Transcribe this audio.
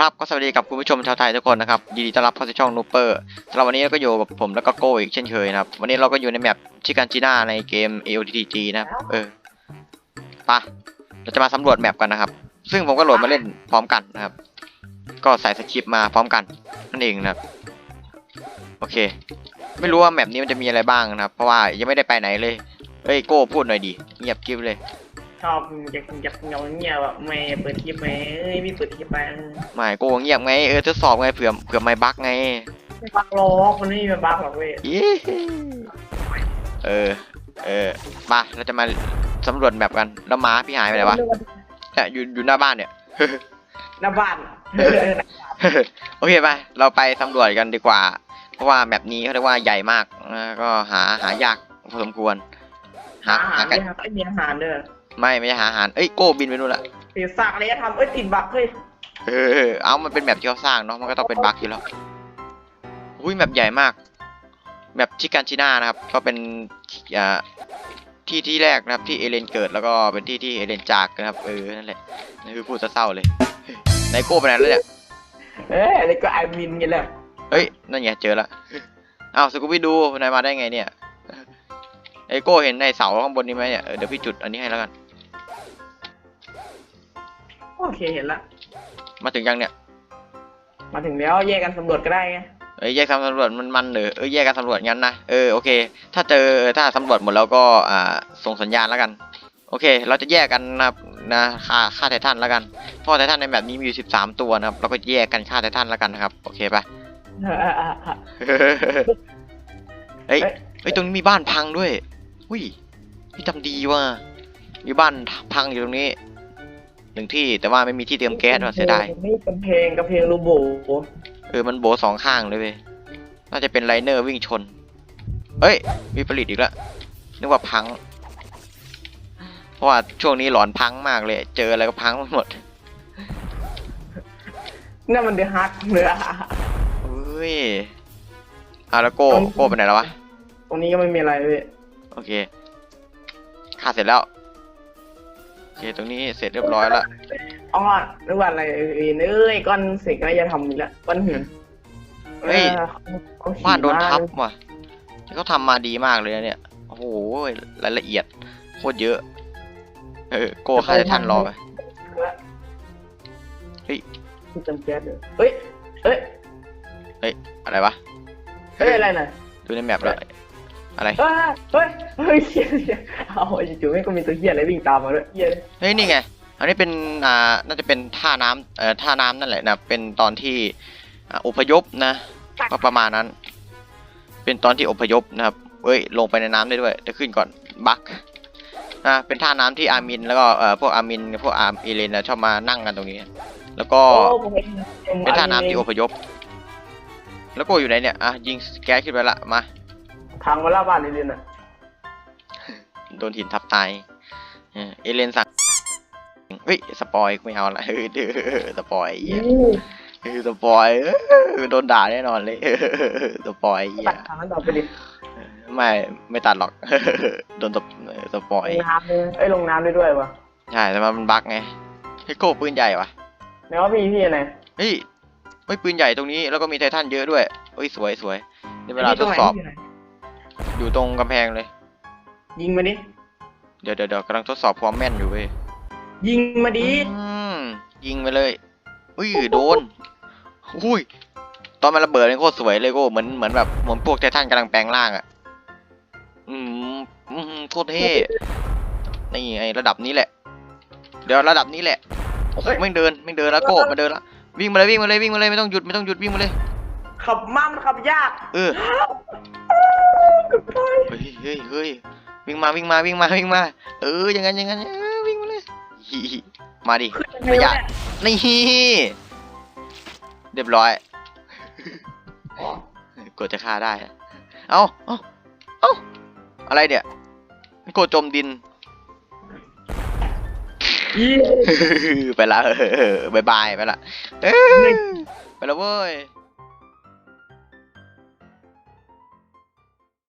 ครับก็สวัสดีกับคุณผู้ชมชาวไทยทุกคนนะครับยินดีต้อนรับเข้าสู่ช่องนูเปอร์สำหรับวันนี้เราก็อยู่กับผมแล้วก็โก้อีกเช่นเคยนะครับ วันนี้เราก็อยู่ในแมปชิกันจีน่าในเกม AOTG นะครับเออไปะเราจะมาสำรวจแมปกันนะครับ ซึ่งผมก็โหลดมาเล่นพร้อมกันนะครับ ก็ใส่สคริปต์มาพร้อมกันนั่นเองนะครับโอเค ไม่รู้ว่าแมปนี้มันจะมีอะไรบ้างนะครับ เพราะว่ายังไม่ได้ไปไหนเลยเฮ้ยโก้พูดหน่อยดิเงียบกิ๊บเลย อบอยากอยากเงาเงียบแบบไม่เปิดคลิปไหมเอ้ยไม่เปิดคลิปไปไม่โก้เงียบไงเออทดสอบไงเผื่อเผื่อไม่บั๊กไงไม่บักหรอกมันไม่มีบักหรอกเว้ยอีเออ เออมาเราจะมาสำรวจแมปกันแล้วม้าพี่หายไปไหนวะเนี่ยอยู่อยู่หน้าบ้านเนี่ยหน้าบ้านโอเคไปเราไปสำรวจกันดีกว่า เพราะว่าแมปนี้เขาเรียกว่าใหญ่มากนะก็หาหายากพอสมควรหาอาหาหารกันไม่ครับไอ้มีอาหารเด้อ ไม่ไม่ใช่หาอาหารเอ้ยโก้บินไปนู่นละติดสักอะไรจะทำเอ้ยติดบักเฮ้ยเออเอามันเป็นแมปที่เขาสร้างเนาะมันก็ต้องเป็นบั๊กอยู่แล้วอุ้ยแมปใหญ่มากแมปชิกันชิน่านะครับ ก็เป็นอ่าที่ที่แรกนะครับที่เอเลนเกิดแล้วก็เป็นที่ที่เอเลนจากนะครับเออนั่นแหละนี่คือพูดเศร้าๆเลยไหนโก้ไปไหนแล้วเนี่ยเอ้ยอะไรก็ไอมินกันแหละเฮ้ยนั่นไงเจอละอ้าวสกูบี้ดูนายมาได้ไงเนี่ยไอโก้เห็นในเสาข้างบนนี้ไหมเนี่ยเออเดี๋ยวพี่จุดอันนี้ให้แล้วกัน โอเคเห็นละ มาถึงยังเนี่ยมาถึงแล้วแยกกันสำรวจก็ได้ไงเอ้ยแยกกันสำรวจมันมันเออเออแยกกันสำรวจงั้นนะเออโอเค ถ้าเจอถ้าสำรวจหมดแล้วก็อ่าส่งสัญญาณแล้วกัน โอเค เราจะแยกกันนะครับนะค่าค่าไททันแล้วกันเพราะไททันในแบบนี้มีอยู่13 ตัวนะครับเราก็แยกกันค่าไททันแล้วกันนะครับ โอเคปะ เฮ้ยเฮ้ยตรงนี้มีบ้านพังด้วย อุ้ยพี่ทำดีว่ะมีบ้านพังอยู่ตรงนี้ หนึ่งที่แต่ว่าไม่มีที่เตรียมแก๊สว่ะเสียดายนี่กำแพงกำแพงรูโบเออมันโบสองข้างเลยเว้ยน่าจะเป็นไลเนอร์วิ่งชนเฮ้ย มีผลิตอีกแล้วนึกว่าพัง เพราะว่าช่วงนี้หลอนพังมากเลย เจออะไรก็พังไปหมดนั่นมันเดือดฮักเนื้อเฮ้ยอาแล้วโก้โก้ไปไหนแล้ววะ ตรงนี้ก็ไม่มีอะไรเว้ยโอเคฆ่าเสร็จแล้วโอเค ตรงนี้เสร็จเรียบร้อยแล้วอ๋อนึกว่าอะไรเอ้ยเอ้ยก้อนเสกน่าจะทำอีกแล้วก้อนหินเฮ้ยออเขาขี่บ้านโดนทับมว่ะเขาทำมาดีมากเลยนะเนี่ย โอ้โหรายละเอียดโคตรเยอะ เออโก้ฆ่าจะทันรอไปเฮ้ยที่จำแก๊สเลยเฮ้ย เฮ้ย อะไรวะ เฮ้ย อะไรน่ะดูในแมปแล้ว อะไรเฮ้ยเฮ้ยเฮ้ยเฮียเฮียเอาจู่ๆไม่ก็มีตัวเฮียอะไรวิ่งตามมาด้วยเฮียเฮ้ยนี่ไง อันนี้เป็นอ่าน่าจะเป็นท่าน้ำเอ่อท่าน้ำนั่นแหละนะเป็นตอนที่อ่าอพยพนะก็ประมาณนั้น เป็นตอนที่อพยพนะครับเอ้ยลงไปในน้ำได้ด้วยจะขึ้นก่อนบักนะเป็นท่าน้ำที่อามินแล้วก็เอ่อพวกอามินพวกอาร์มเอเลนนะชอบมานั่งกันตรงนี้ แล้วก็โอ้ผมเห็นเป็นท่าน้ำที่อพยพ แล้วก็อยู่ไหนเนี่ยอะยิงแก๊สขึ้นไปละมา ทางมาล่าบ้านเลยน่ะโดนหินทับตายเออเอเลนสั่งเฮ้ยสปอยไม่เอาละเฮ้ยเด้อสปอยเหี้ยเออสปอยเออโดนด่าแน่นอนเลยเออสปอยเหี้ยตัดทางนั้นต่อไปดิไม่ไม่ตัดหรอก โดนสปเออสปลอยงน้ำเลยเอ้ยลงน้ำได้ด้วยวะใช่แต่ว่ามันบั๊กไงเฮ้ยโก้ปืนใหญ่วะแม้ว่าพี่พี่ไหนเฮ้ยเฮ้ยปืนใหญ่ตรงนี้แล้วก็มีไททันเยอะด้วยเฮ้ยสวยสวยในเวลาทดสอบพี่ตรงไหน อยู่ตรงกำแพงเลย ยิงมาดิ เดี๋ยวเดี๋ยวเดี๋ยวกำลังทดสอบความแม่นอยู่เว้ยยิงมาดิ อืมยิงไปเลย อุ้ยโดน อุ้ย ตอนมันระเบิดนี่โคตรสวยเลยโก้เหมือนเหมือนแบบเหมือนพวกไททันกำลังแปลงร่างอะ อืมอืมโคตรเท่นี่ไงระดับนี้แหละ เดี๋ยวระดับนี้แหละ โอ้โหไม่งเดินไม่งเดินแล้วโก้มาเดินละวิ่งมาเลยวิ่งมาเลยวิ่งมาเลยไม่ต้องหยุดไม่ต้องหยุดวิ่งมาเลย ขับมั่มขับยากเออเกือบตายเฮ้ยเฮ้ยเฮ้ยวิ่งมาวิ่งมาวิ่งมาวิ่งมา เอออย่างนั้นอย่างนั้นเออวิ่งมาเลยฮิฮิมาดิขึ้นไม่อยากนี่เรียบร้อย กดจะฆ่าได้อะเอาเอาเอาอะไรเนี่ยกดจมดิน ยี่ ไปละเออบายบายไปละเออไปละเว้ย